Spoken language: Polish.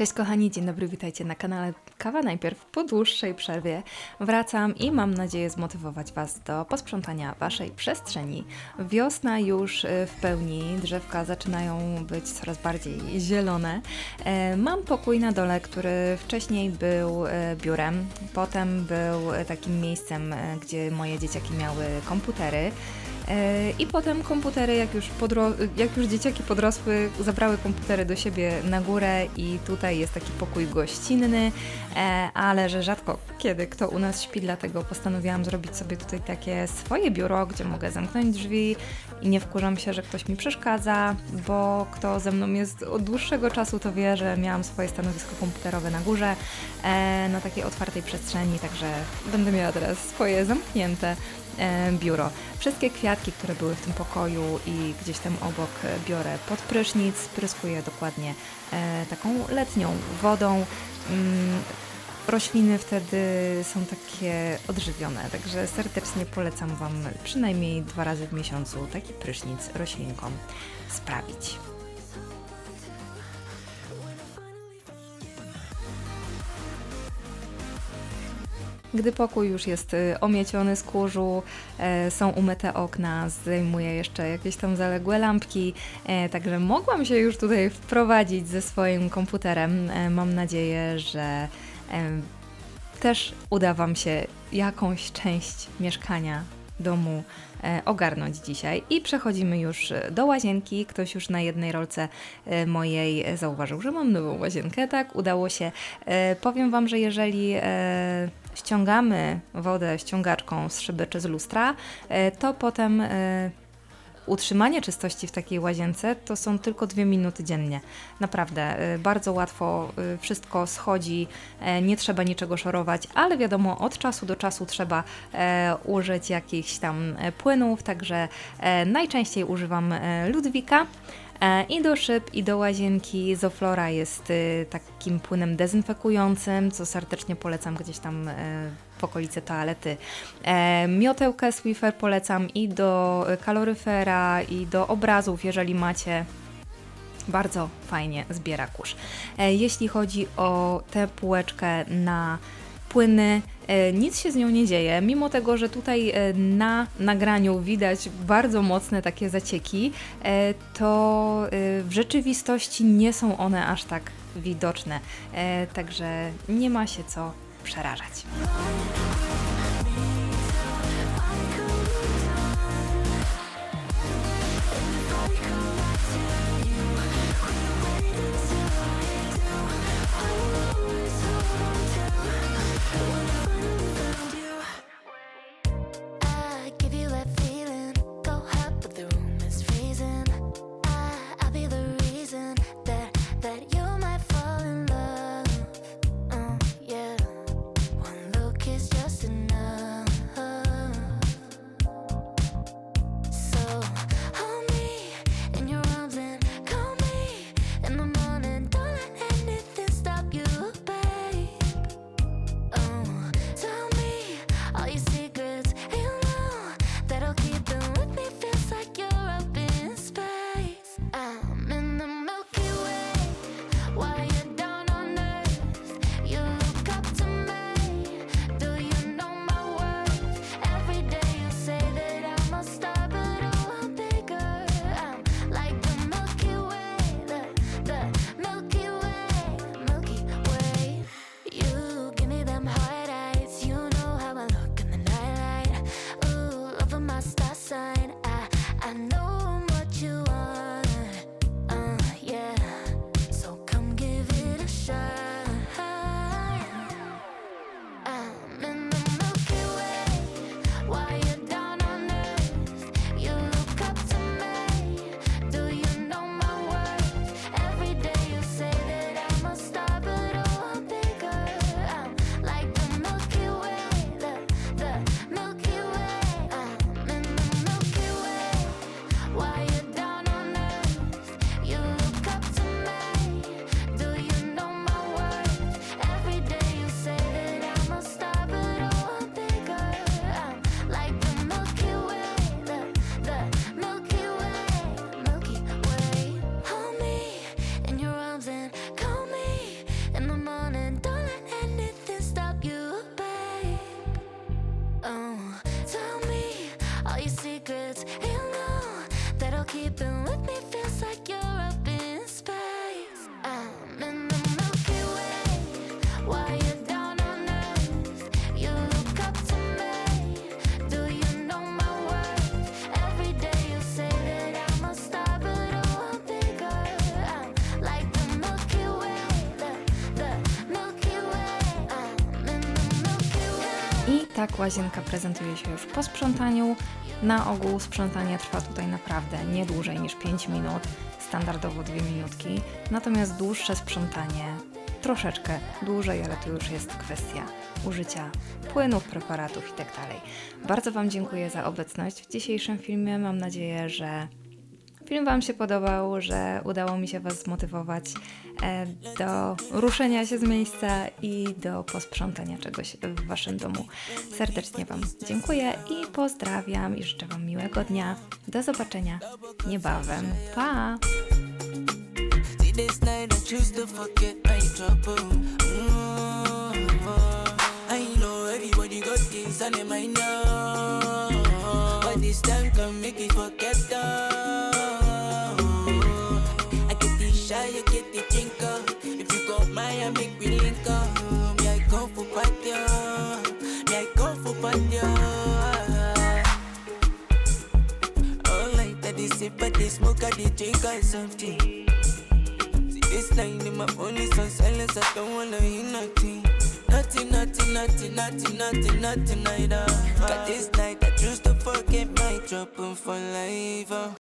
Cześć kochani, dzień dobry, witajcie na kanale Kawa Najpierw po dłuższej przerwie. Wracam i mam nadzieję zmotywować Was do posprzątania Waszej przestrzeni. Wiosna już y, w pełni, drzewka zaczynają być coraz bardziej zielone. E, Mam pokój na dole, który wcześniej był e, biurem, potem był e, takim miejscem, gdzie moje dzieciaki miały komputery. E, I potem komputery, jak już, jak już dzieciaki podrosły, zabrały komputery do siebie na górę i tutaj jest taki pokój gościnny, e, ale że rzadko kiedy kto u nas śpi, dlatego postanowiłam zrobić sobie tutaj takie swoje biuro, gdzie mogę zamknąć drzwi i nie wkurzam się, że ktoś mi przeszkadza, bo kto ze mną jest od dłuższego czasu, to wie, że miałam swoje stanowisko komputerowe na górze, e, na takiej otwartej przestrzeni, także będę miała teraz swoje zamknięte biuro. Wszystkie kwiatki, które były w tym pokoju i gdzieś tam obok e, biorę pod prysznic, spryskuję dokładnie e, taką letnią wodą. Mm, rośliny wtedy są takie odżywione, także serdecznie polecam Wam przynajmniej dwa razy w miesiącu taki prysznic roślinkom sprawić. Gdy pokój już jest y, omieciony z kurzu, e, są umyte okna, zdejmuję jeszcze jakieś tam zaległe lampki, e, także mogłam się już tutaj wprowadzić ze swoim komputerem. E, mam nadzieję, że też uda Wam się jakąś część mieszkania, domu ogarnąć dzisiaj. I przechodzimy już do łazienki. Ktoś już na jednej rolce mojej zauważył, że mam nową łazienkę. Tak, udało się. Powiem Wam, że jeżeli ściągamy wodę ściągaczką z szyby czy z lustra, e, to potem e, utrzymanie czystości w takiej łazience to są tylko dwie minuty dziennie. Naprawdę, y, bardzo łatwo wszystko schodzi, e, nie trzeba niczego szorować, ale wiadomo, od czasu do czasu trzeba e, użyć jakichś tam e, płynów, także e, najczęściej używam e, Ludwika. E, I do szyb, i do łazienki Zoflora jest y, takim płynem dezynfekującym, co serdecznie polecam gdzieś tam e, w okolicy toalety. E, miotełkę Swiffer polecam i do kaloryfera, i do obrazów, jeżeli macie. Bardzo fajnie zbiera kurz. Jeśli chodzi o tę półeczkę na płyny, e, nic się z nią nie dzieje, mimo tego, że tutaj e, na nagraniu widać bardzo mocne takie zacieki, e, to w rzeczywistości nie są one aż tak widoczne, także nie ma się co przerażać. I, I know. Tak łazienka prezentuje się już po sprzątaniu. Na ogół sprzątanie trwa tutaj naprawdę nie dłużej niż 5 minut, standardowo 2 minutki. Natomiast dłuższe sprzątanie troszeczkę dłużej, ale to już jest kwestia użycia płynów, preparatów itd. Bardzo Wam dziękuję za obecność w dzisiejszym filmie. Mam nadzieję, że film Wam się podobał, że udało mi się Was zmotywować e, do ruszenia się z miejsca i do posprzątania czegoś w Waszym domu. Serdecznie Wam dziękuję i pozdrawiam i życzę Wam miłego dnia. Do zobaczenia niebawem. Pa! My know. But this time can make it forget. kung pa Diyo Di kung pa Diyo Alright, tadi but they smoke di drink or something See this line in my phone is on silence I don't wanna hear nothing. Nothing, nothing, nothing, nothing, nothing, nothing at all this night I choose to forget my trouble for life. Oh.